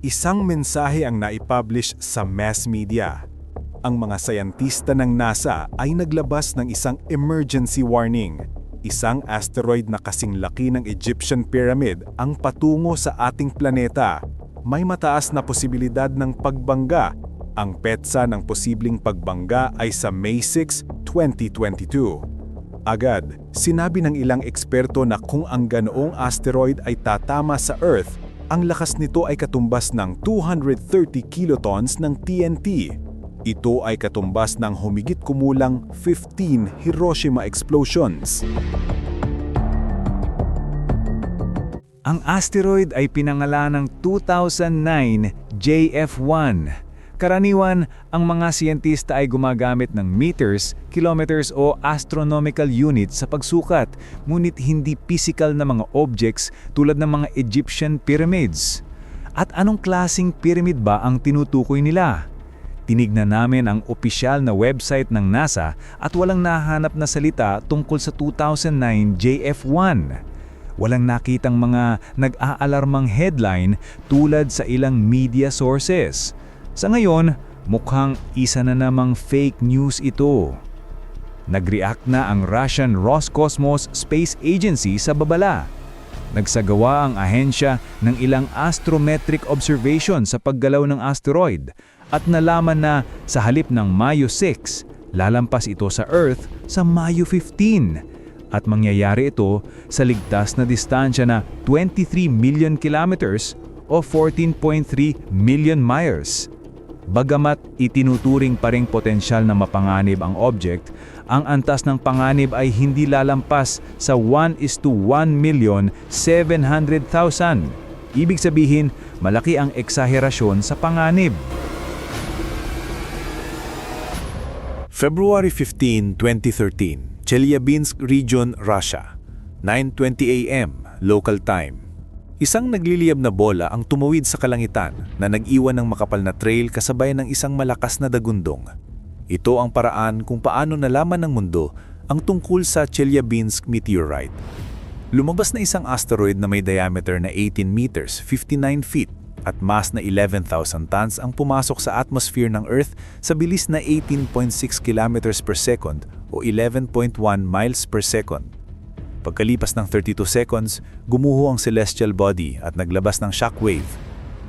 Isang mensahe ang naipublish sa mass media. Ang mga sayantista ng NASA ay naglabas ng isang emergency warning. Isang asteroid na kasing laki ng Egyptian Pyramid ang patungo sa ating planeta. May mataas na posibilidad ng pagbangga. Ang petsa ng posibleng pagbangga ay sa May 6, 2022. Agad, sinabi ng ilang eksperto na kung ang ganoong asteroid ay tatama sa Earth, ang lakas nito ay katumbas ng 230 kilotons ng TNT. Ito ay katumbas ng humigit kumulang 15 Hiroshima explosions. Ang asteroid ay pinangalan ng 2009 JF1. Karaniwan, ang mga siyentista ay gumagamit ng meters, kilometers o astronomical units sa pagsukat, ngunit hindi physical na mga objects tulad ng mga Egyptian pyramids. At anong klasing pyramid ba ang tinutukoy nila? Tinignan namin ang opisyal na website ng NASA at walang nahanap na salita tungkol sa 2009 JF1. Walang nakitang mga nag-aalarmang headline tulad sa ilang media sources. Sa ngayon, mukhang isa na namang fake news ito. Nag-react na ang Russian Roscosmos Space Agency sa babala. Nagsagawa ang ahensya ng ilang astrometric observation sa paggalaw ng asteroid at nalaman na sa halip ng Mayo 6, lalampas ito sa Earth sa Mayo 15 at mangyayari ito sa ligtas na distansya na 23 million kilometers o 14.3 million miles. Bagamat itinuturing pa ring potensyal na mapanganib ang object, ang antas ng panganib ay hindi lalampas sa 1 is to 1,700,000. Ibig sabihin, malaki ang eksaherasyon sa panganib. February 15, 2013, Chelyabinsk Region, Russia. 9.20 a.m. local time. Isang nagliliyab na bola ang tumawid sa kalangitan na nag-iwan ng makapal na trail kasabay ng isang malakas na dagundong. Ito ang paraan kung paano nalaman ng mundo ang tungkol sa Chelyabinsk meteorite. Lumabas na isang asteroid na may diameter na 18 meters, 59 feet, at mass na 11,000 tons ang pumasok sa atmosphere ng Earth sa bilis na 18.6 kilometers per second o 11.1 miles per second. Pagkalipas ng 32 seconds, gumuho ang celestial body at naglabas ng shockwave.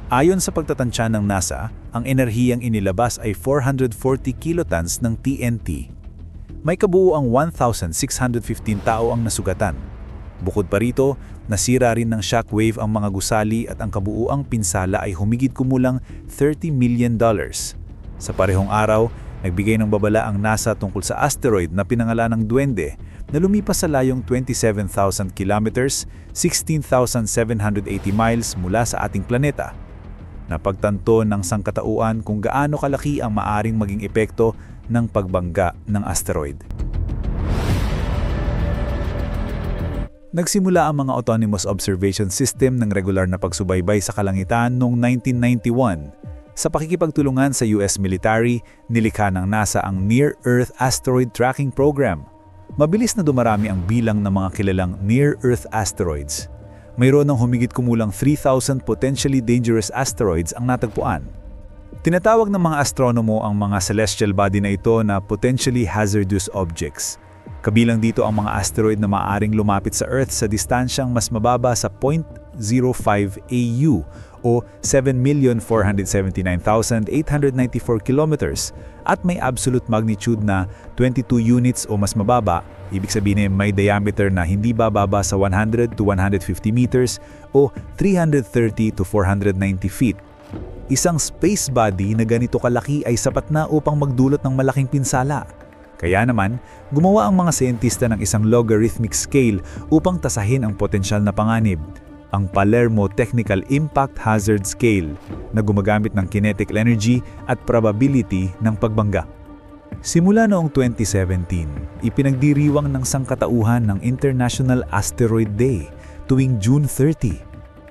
Ayon sa pagtatansya ng NASA, ang enerhiyang inilabas ay 440 kilotons ng TNT. May kabuuang 1,615 tao ang nasugatan. Bukod pa rito, nasira rin ng shockwave ang mga gusali at ang kabuuang pinsala ay humigit kumulang 30 million dollars. Sa parehong araw, nagbigay ng babala ang NASA tungkol sa asteroid na pinangalan ng Duwende na lumipas sa layong 27,000 kilometers, 16,780 miles mula sa ating planeta. Napagtanto ng sangkatauan kung gaano kalaki ang maaring maging epekto ng pagbangga ng asteroid. Nagsimula ang mga autonomous observation system ng regular na pagsubaybay sa kalangitan noong 1991. Sa pakikipagtulungan sa US military, nilikha ng NASA ang Near-Earth Asteroid Tracking Program Mabilis na dumarami ang bilang ng mga kilalang near-Earth asteroids. Mayroon ng humigit kumulang 3,000 potentially dangerous asteroids ang natagpuan. Tinatawag ng mga astronomo ang mga celestial body na ito na potentially hazardous objects. Kabilang dito ang mga asteroid na maaaring lumapit sa Earth sa distansyang mas mababa sa 0.05 AU o 7,479,894 kilometers at may absolute magnitude na 22 units o mas mababa, ibig sabihin may diameter na hindi bababa sa 100 to 150 meters o 330 to 490 feet. Isang space body na ganito kalaki ay sapat na upang magdulot ng malaking pinsala. Kaya naman, gumawa ang mga siyentista ng isang logarithmic scale upang tasahin ang potensyal na panganib ang Palermo Technical Impact Hazard Scale na gumagamit ng kinetic energy at probability ng pagbangga. Simula noong 2017, ipinagdiriwang ng sangkatauhan ng International Asteroid Day tuwing June 30.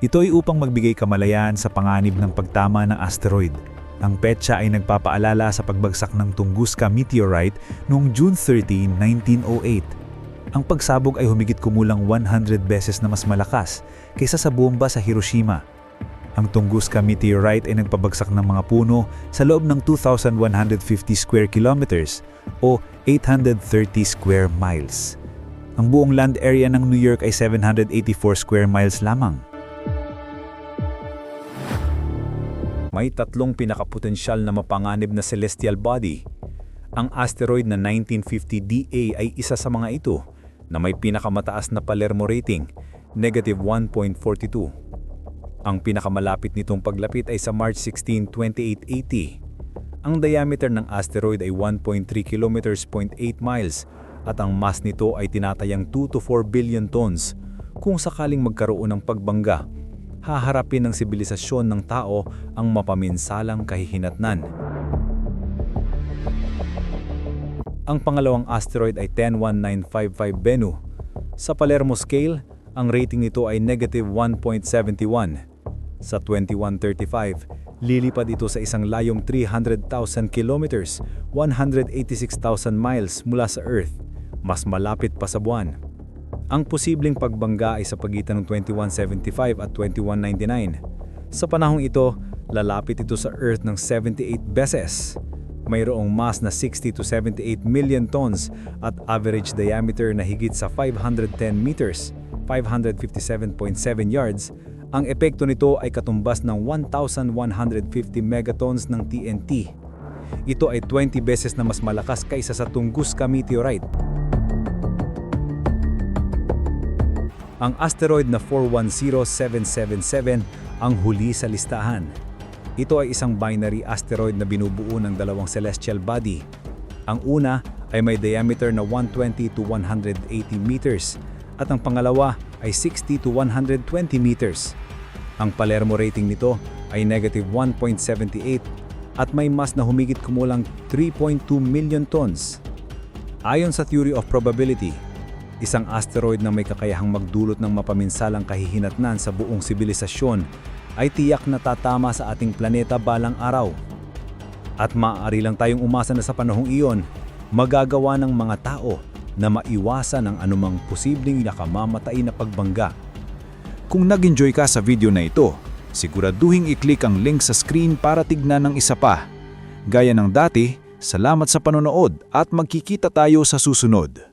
Ito ay upang magbigay kamalayan sa panganib ng pagtama ng asteroid. Ang petsa ay nagpapaalala sa pagbagsak ng Tunguska meteorite noong June 30, 1908 ang pagsabog ay humigit kumulang 100 beses na mas malakas kaysa sa bomba sa Hiroshima. Ang Tunguska meteorite ay nagpabagsak ng mga puno sa loob ng 2,150 square kilometers o 830 square miles. Ang buong land area ng New York ay 784 square miles lamang. May tatlong pinakapotensyal na mapanganib na celestial body. Ang asteroid na 1950 DA ay isa sa mga ito na may pinakamataas na Palermo rating, negative 1.42. Ang pinakamalapit nitong paglapit ay sa March 16, 2880. Ang diameter ng asteroid ay 1.3 kilometers 0.8 miles at ang mass nito ay tinatayang 2 to 4 billion tons. Kung sakaling magkaroon ng pagbangga, haharapin ng sibilisasyon ng tao ang mapaminsalang kahihinatnan. Ang pangalawang asteroid ay 101955 Bennu. Sa Palermo scale, ang rating nito ay negative 1.71. Sa 2135, lilipad ito sa isang layong 300,000 kilometers, 186,000 miles mula sa Earth, mas malapit pa sa buwan. Ang posibleng pagbangga ay sa pagitan ng 2175 at 2199. Sa panahong ito, lalapit ito sa Earth ng 78 beses. Mayroong mass na 60 to 78 million tons at average diameter na higit sa 510 meters, 557.7 yards. Ang epekto nito ay katumbas ng 1,150 megatons ng TNT. Ito ay 20 beses na mas malakas kaysa sa Tunguska meteorite. Ang asteroid na 410777 ang huli sa listahan. Ito ay isang binary asteroid na binubuo ng dalawang celestial body. Ang una ay may diameter na 120 to 180 meters at ang pangalawa ay 60 to 120 meters. Ang Palermo rating nito ay negative 1.78 at may mass na humigit kumulang 3.2 million tons. Ayon sa theory of probability, isang asteroid na may kakayahang magdulot ng mapaminsalang kahihinatnan sa buong sibilisasyon ay tiyak na tatama sa ating planeta balang araw. At maaari lang tayong umasa na sa panahong iyon, magagawa ng mga tao na maiwasan ang anumang posibleng nakamamatay na pagbangga. Kung nag-enjoy ka sa video na ito, siguraduhin i-click ang link sa screen para tignan ng isa pa. Gaya ng dati, salamat sa panonood at magkikita tayo sa susunod.